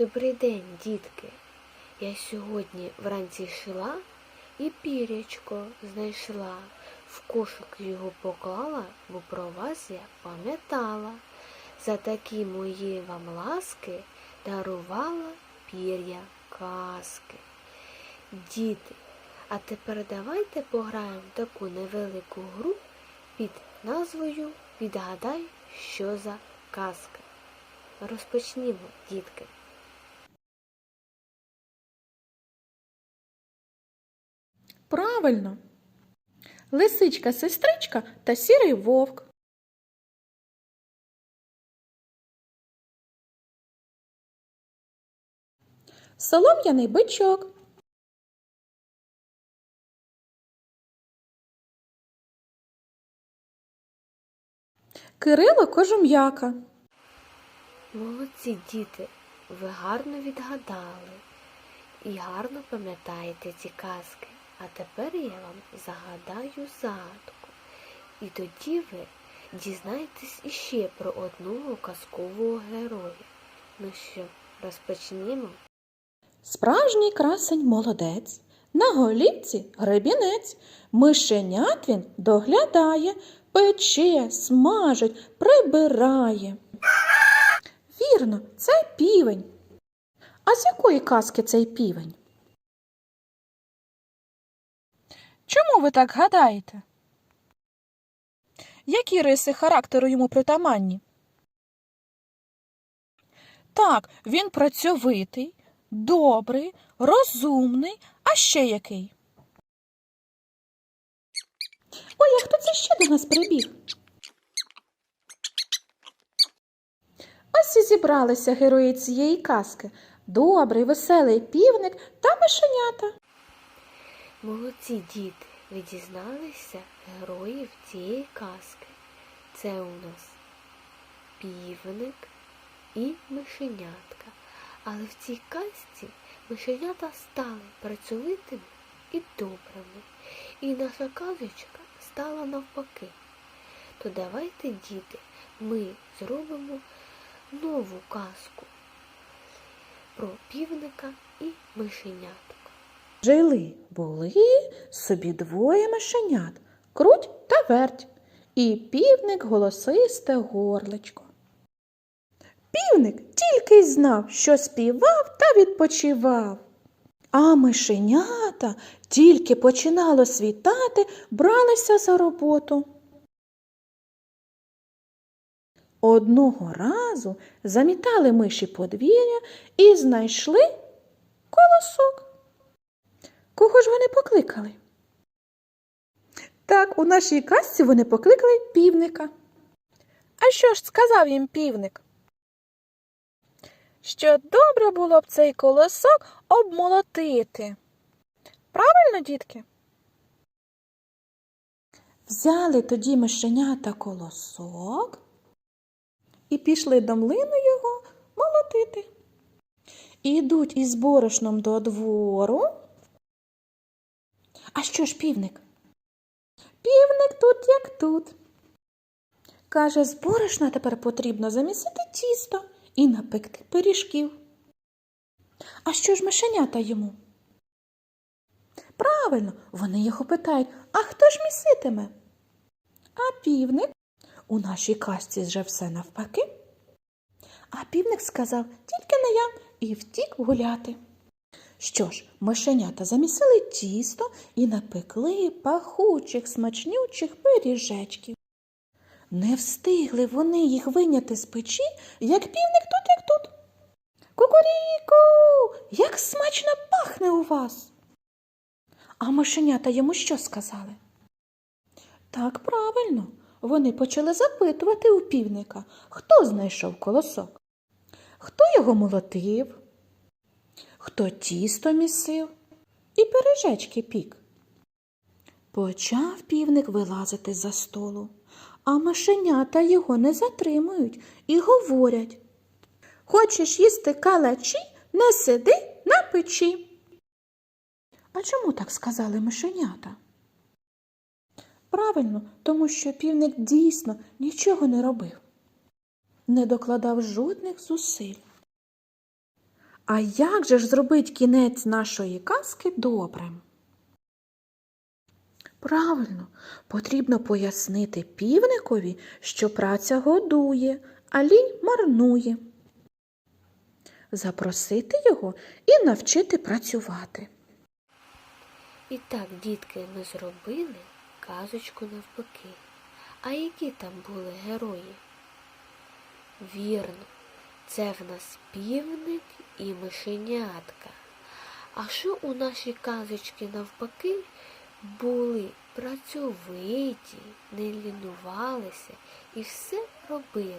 Добрий день, дітки. Я сьогодні вранці шила і пірячко знайшла. В кошик його поклала, бо про вас я пам'ятала. За такі мої вам ласки дарувала пір'я казки. Діти, а тепер давайте пограємо в таку невелику гру під назвою Відгадай, що за казка. Розпочнімо, дітки. Правильно. Лисичка, сестричка та сірий вовк. Солом'яний бичок. Кирило кожум'яка. Молодці діти, ви гарно відгадали і гарно пам'ятаєте ці казки. А тепер я вам загадаю загадку. І тоді ви дізнаєтесь іще про одного казкового героя. Ну що, розпочнімо? Справжній красень молодець. На голівці гребінець. Мишенят він доглядає, пече, смажить, прибирає. Вірно, це півень. А з якої казки цей півень? Чому ви так гадаєте? Які риси характеру йому притаманні? Так, він працьовитий, добрий, розумний, а ще який. Ой, а хто це ще до нас прибіг? Ось і зібралися герої цієї казки. Добрий, веселий півник та мишенята. Молодці діти, ви дізналися героїв цієї казки. Це у нас півник і мишенятка. Але в цій казці мишенята стали працьовитими і добрими. І наша казочка стала навпаки. То давайте, діти, ми зробимо нову казку про півника і мишенятку. Жили були собі двоє мишенят, круть та верть, і півник голосисте горличко. Півник тільки й знав, що співав та відпочивав. А мишенята тільки починало світати, бралися за роботу. Одного разу замітали миші подвір'я і знайшли колосок. Покликали? Так, у нашій казці вони покликали півника. А що ж сказав їм півник? Що добре було б цей колосок обмолотити. Правильно, дітки? Взяли тоді мишенята колосок і пішли до млину його молотити. Ідуть із борошном до двору. А що ж півник? Півник тут як тут. Каже, з борошна тепер потрібно замісити тісто і напекти пиріжків. А що ж мишенята йому? Правильно, вони його питають, а хто ж міситиме? А півник у нашій казці вже все навпаки. А півник сказав тільки не я і втік гуляти. Що ж, мишенята замісили тісто і напекли пахучих смачнючих пиріжечків. Не встигли вони їх виняти з печі, як півник тут, як тут. Кукуріку, як смачно пахне у вас. А мишенята йому що сказали? Так правильно, вони почали запитувати у півника, хто знайшов колосок, хто його молотив, хто тісто місив і пиріжечки пік. Почав півник вилазити за столу, а мишенята його не затримують і говорять Хочеш їсти калачі, не сиди на печі. А чому так сказали мишенята? Правильно, тому що півник дійсно нічого не робив, не докладав жодних зусиль. А як же ж зробить кінець нашої казки добрим? Правильно, потрібно пояснити півникові, що праця годує, а лінь марнує. Запросити його і навчити працювати. І так, дітки, ми зробили казочку навпаки. А які там були герої? Вірно, це в нас півник і мишенятка. А що у нашій казочці навпаки були працьовиті, не лінувалися і все робили?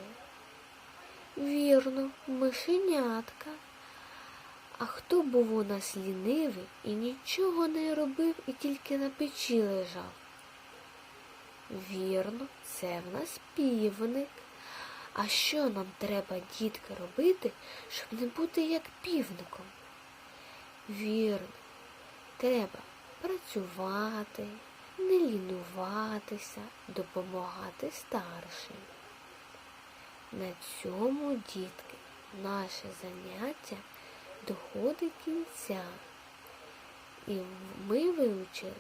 Вірно, мишенятка. А хто був у нас лінивий і нічого не робив і тільки на печі лежав? Вірно, це в нас півник. А що нам треба, дітки, робити, щоб не бути як півником? Вірно, треба працювати, не лінуватися, допомагати старшим. На цьому, дітки, наше заняття доходить кінця. І ми вивчили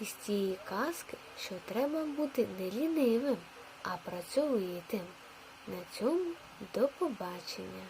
із цієї казки, що треба бути не лінивим, а працьовитим. На цьому до побачення.